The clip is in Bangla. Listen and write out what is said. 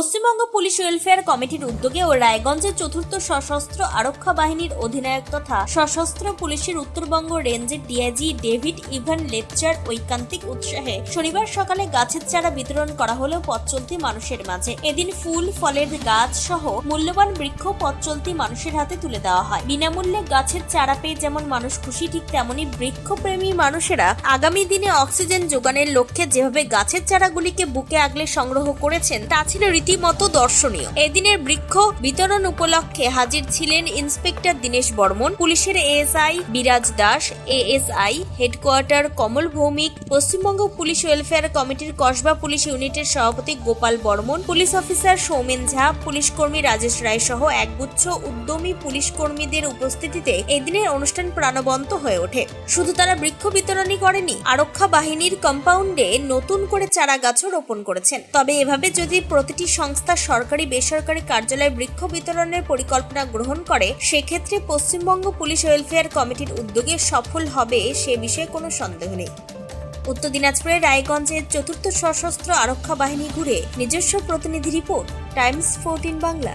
পশ্চিমবঙ্গ পুলিশ ওয়েলফেয়ার কমিটির উদ্যোগে ও রায়গঞ্জের চতুর্থ সশস্ত্র আরক্ষা বাহিনীর অধিনায়ক তথা সশস্ত্র পুলিশের উত্তরবঙ্গ রেঞ্জের ডিআইজি ডেভিড ইভান লেপচার ঐকান্তিক উৎসাহে শনিবার সকালে গাছের চারা বিতরণ করা হলো পথ চলতি মানুষের মাঝে। এদিন ফুল, ফলের গাছ সহ মূল্যবান বৃক্ষ পথ চলতি মানুষের হাতে তুলে দেওয়া হয়। বিনামূল্যে গাছের চারা পেয়ে যেমন মানুষ খুশি, ঠিক তেমনি বৃক্ষপ্রেমী মানুষেরা আগামী দিনে অক্সিজেন যোগানের লক্ষ্যে যেভাবে গাছের চারাগুলিকে বুকে আগলে সংগ্রহ করেছেন, তা ছিল রীতিমতো দর্শনীয়। এদিনের বৃক্ষ বিতরণ উপলক্ষে হাজির ছিলেন ইন্সপেক্টর দীনেশ বর্মন, পুলিশের ASI Biraj Das, ASI headquarter Kamal Bhowmik, Paschimbanga police welfare কমিটির কসবা পুলিশ ইউনিটের সভাপতি Gopal Barman, police officer Soumen Jha, police কর্মী রাজেশ রায় সহ একগুচ্ছ উদ্যমী পুলিশ কর্মীদের উপস্থিতিতে এদিনের অনুষ্ঠান প্রাণবন্ত হয়ে ওঠে। শুধু তারা বৃক্ষ বিতরণই করেনি, আরক্ষা বাহিনীর কম্পাউন্ডে নতুন করে চারা গাছও রোপণ করেছেন। তবে এভাবে যদি প্রতিটি সংস্থা সরকারি বেসরকারি কার্যালয়ে বৃক্ষ বিতরণের পরিকল্পনা গ্রহণ করে, সেক্ষেত্রে পশ্চিমবঙ্গ পুলিশ ওয়েলফেয়ার কমিটির উদ্যোগে সফল হবে সে বিষয়ে কোনো সন্দেহ নেই। উত্তর দিনাজপুরের রায়গঞ্জের চতুর্থ সশস্ত্র আরক্ষা বাহিনী ঘুরে নিজস্ব প্রতিনিধি রিপোর্ট, টাইমস ফোরটিন বাংলা।